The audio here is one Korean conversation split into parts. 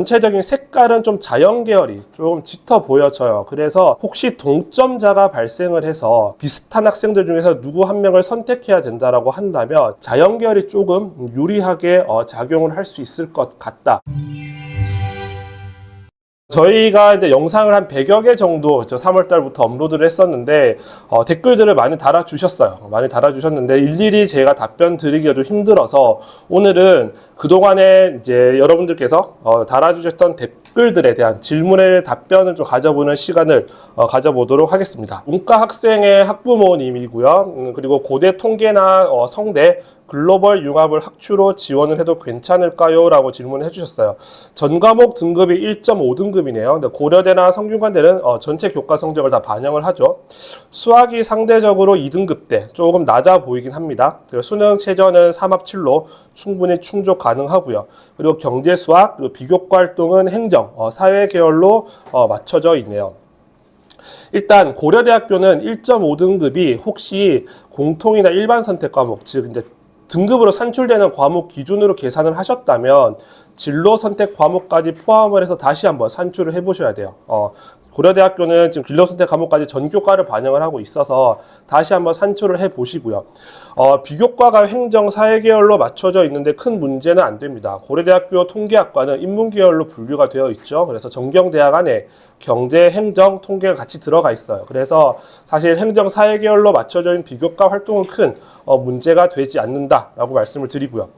전체적인 색깔은 좀 자연 계열이 좀 짙어 보여져요. 그래서 혹시 동점자가 발생을 해서 비슷한 학생들 중에서 누구 한 명을 선택해야 된다라고 한다면 자연 계열이 조금 유리하게 어, 작용을 할 수 있을 것 같다. 저희가 이제 영상을 한 100여 개 정도 저 3월 달부터 업로드를 했었는데 어, 댓글들을 많이 달아주셨어요. 많이 달아주셨는데 일일이 제가 답변 드리기가 좀 힘들어서 오늘은 그동안에 이제 여러분들께서 어, 달아주셨던 댓글들에 대한 질문에 답변을 좀 가져보는 시간을 어, 가져보도록 하겠습니다. 문과 학생의 학부모님이고요. 음, 그리고 고대 통계나 어, 성대 글로벌 융합을 학추로 지원을 해도 괜찮을까요? 라고 질문을 해주셨어요. 전 과목 등급이 1.5등급이네요. 근데 고려대나 성균관대는 어, 전체 교과 성적을 다 반영을 하죠. 수학이 상대적으로 2등급대 조금 낮아 보이긴 합니다. 수능 최저는 3합 7로 충분히 충족 가능하고요. 그리고 경제 수학, 그리고 비교과 활동은 행정, 어, 사회 계열로 어, 맞춰져 있네요. 일단 고려대학교는 1.5등급이 혹시 공통이나 일반 선택 과목, 즉 이제 등급으로 산출되는 과목 기준으로 계산을 하셨다면 진로 선택 과목까지 포함을 해서 다시 한번 산출을 해보셔야 돼요. 어, 고려대학교는 지금 진로 선택 과목까지 전교과를 반영을 하고 있어서 다시 한번 산출을 해 보시고요. 어, 비교과가 행정 사회 계열로 맞춰져 있는데 큰 문제는 안 됩니다. 고려대학교 통계학과는 인문 계열로 분류가 되어 있죠. 그래서 정경대학 안에 경제, 행정, 통계가 같이 들어가 있어요. 그래서 사실 행정 사회 계열로 맞춰져 있는 비교과 활동은 큰 어, 문제가 되지 않는다라고 말씀을 드리고요.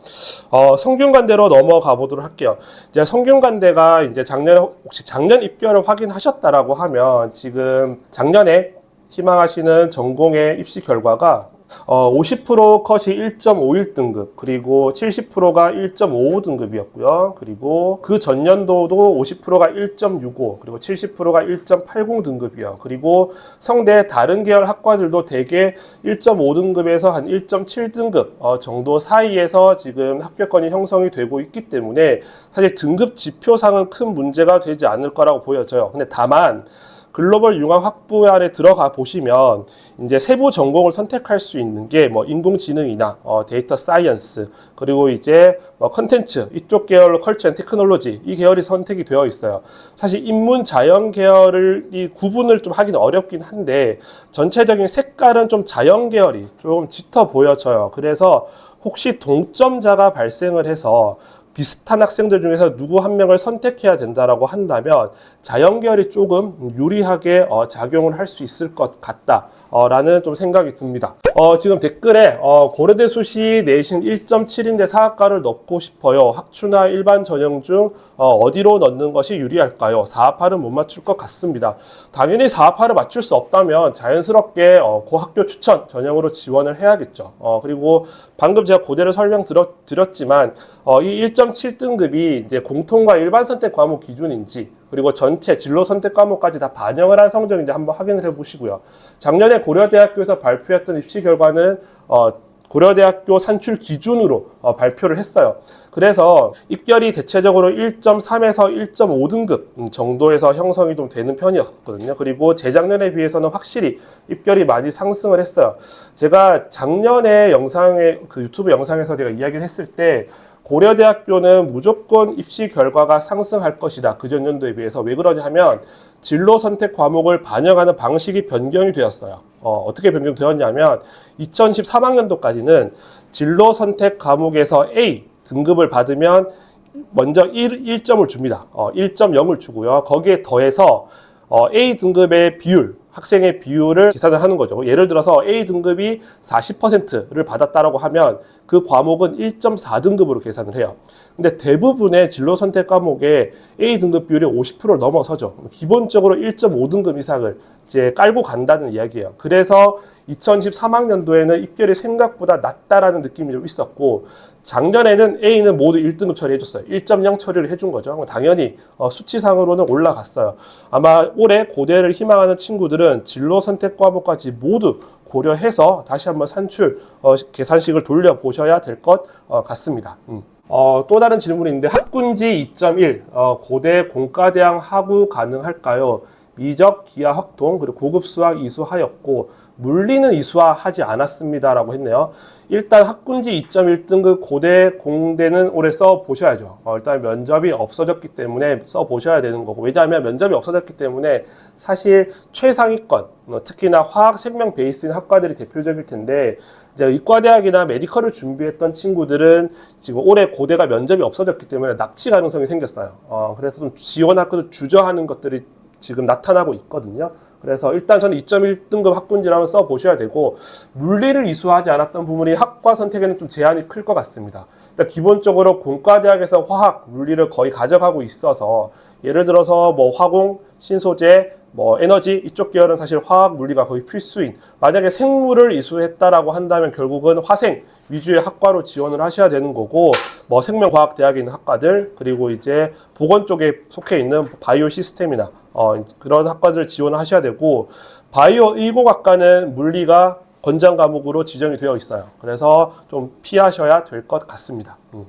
어, 성균관대로 넘어가 보도록 할게요. 이제 성균관대가 이제 작년에 혹시 작년 입결을 확인하셨다라고 하면 지금 작년에 희망하시는 전공의 입시 결과가 어, 50% 컷이 1.51등급, 그리고 70%가 1.55등급이었고요. 그리고 그 전년도도 50%가 1.65, 그리고 70%가 1.80등급이요. 그리고 성대 다른 계열 학과들도 대개 1.5등급에서 한 1.7등급 어, 정도 사이에서 지금 합격권이 형성이 되고 있기 때문에 사실 등급 지표상은 큰 문제가 되지 않을 거라고 보여져요. 근데 다만 글로벌 융합 학부 안에 들어가 보시면 이제 세부 전공을 선택할 수 있는 게 뭐 인공지능이나 어, 데이터 사이언스 그리고 이제 뭐 컨텐츠 이쪽 계열로 컬처 앤 테크놀로지 이 계열이 선택이 되어 있어요. 사실 인문 자연 계열을 이 구분을 좀 하기는 어렵긴 한데 전체적인 색깔은 좀 자연 계열이 조금 짙어 보여져요. 그래서 혹시 동점자가 발생을 해서 비슷한 학생들 중에서 누구 한 명을 선택해야 된다라고 한다면 자연 계열이 조금 유리하게 어, 작용을 할 수 있을 것 같다. 어, 라는 좀 생각이 듭니다. 어, 지금 댓글에 어, 고려대 수시 내신 1.7인데 사학과를 넣고 싶어요. 학추나 일반 전형 중 어, 디로 넣는 것이 유리할까요? 4합8은 못 맞출 것 같습니다. 당연히 4합8을 맞출 수 없다면 자연스럽게 어, 그 학교 추천 전형으로 지원을 해야겠죠. 어, 그리고 방금 제가 고대를 설명 드렸, 드렸지만 어, 이 1.7등급이 이제 공통과 일반 선택 과목 기준인지 그리고 전체 진로 선택 과목까지 다 반영을 한 성적인지 한번 확인을 해 보시고요. 작년에 고려대학교에서 발표했던 입시 결과는 어, 고려대학교 산출 기준으로 어, 발표를 했어요. 그래서 입결이 대체적으로 1.3에서 1.5등급 정도에서 형성이 좀 되는 편이었거든요. 그리고 재작년에 비해서는 확실히 입결이 많이 상승을 했어요. 제가 작년에 영상에 그 유튜브 영상에서 제가 이야기를 했을 때 고려대학교는 무조건 입시 결과가 상승할 것이다. 그 전년도에 비해서 왜 그러냐 하면 진로 선택 과목을 반영하는 방식이 변경이 되었어요. 어, 어떻게 변경되었냐면 2013학년도까지는 진로 선택 과목에서 A 등급을 받으면 먼저 1, 1점을 줍니다. 어, 1.0을 주고요. 거기에 더해서 어, A 등급의 비율, 학생의 비율을 계산을 하는 거죠. 예를 들어서 A 등급이 40%를 받았다라고 하면 그 과목은 1.4등급으로 계산을 해요. 근데 대부분의 진로 선택 과목에 A 등급 비율이 50%를 넘어서죠. 기본적으로 1.5등급 이상을 이제 깔고 간다는 이야기예요. 그래서 2013학년도에는 입결이 생각보다 낮다라는 느낌이 좀 있었고 작년에는 A는 모두 1등급 처리해줬어요. 1.0 처리를 해준 거죠. 당연히 어, 수치상으로는 올라갔어요. 아마 올해 고대를 희망하는 친구들은 진로 선택 과목까지 모두 고려해서 다시 한번 산출 어, 계산식을 돌려보셔야 될것 어, 같습니다. 음. 어, 또 다른 질문이 있는데 학군지 2.1 어, 고대 공과대학 하구 가능할까요? 미적 기하 확통 그리고 고급 수학 이수하였고 물리는 이수화하지 않았습니다라고 했네요. 일단 학군지 2.1등급 고대 공대는 올해 써 보셔야죠. 어, 일단 면접이 없어졌기 때문에 써 보셔야 되는 거고 왜냐하면 면접이 없어졌기 때문에 사실 최상위권 어, 특히나 화학 생명 베이스인 학과들이 대표적일 텐데 이제 이과대학이나 메디컬을 준비했던 친구들은 지금 올해 고대가 면접이 없어졌기 때문에 납치 가능성이 생겼어요. 어, 그래서 좀 지원 학교도 주저하는 것들이 지금 나타나고 있거든요. 그래서 일단 저는 2.1등급 학군지라면 써 보셔야 되고 물리를 이수하지 않았던 부분이 학과 선택에는 좀 제한이 클 것 같습니다. 일단 기본적으로 공과대학에서 화학, 물리를 거의 가져가고 있어서 예를 들어서 뭐 화공, 신소재, 뭐 에너지 이쪽 계열은 사실 화학, 물리가 거의 필수인 만약에 생물을 이수했다라고 한다면 결국은 화생 위주의 학과로 지원을 하셔야 되는 거고 뭐 생명과학대학에 있는 학과들 그리고 이제 보건 쪽에 속해 있는 바이오 시스템이나 어, 그런 학과들 지원을 하셔야 되고 바이오 의공학과는 물리가 권장 과목으로 지정이 되어 있어요. 그래서 좀 피하셔야 될 것 같습니다. 음.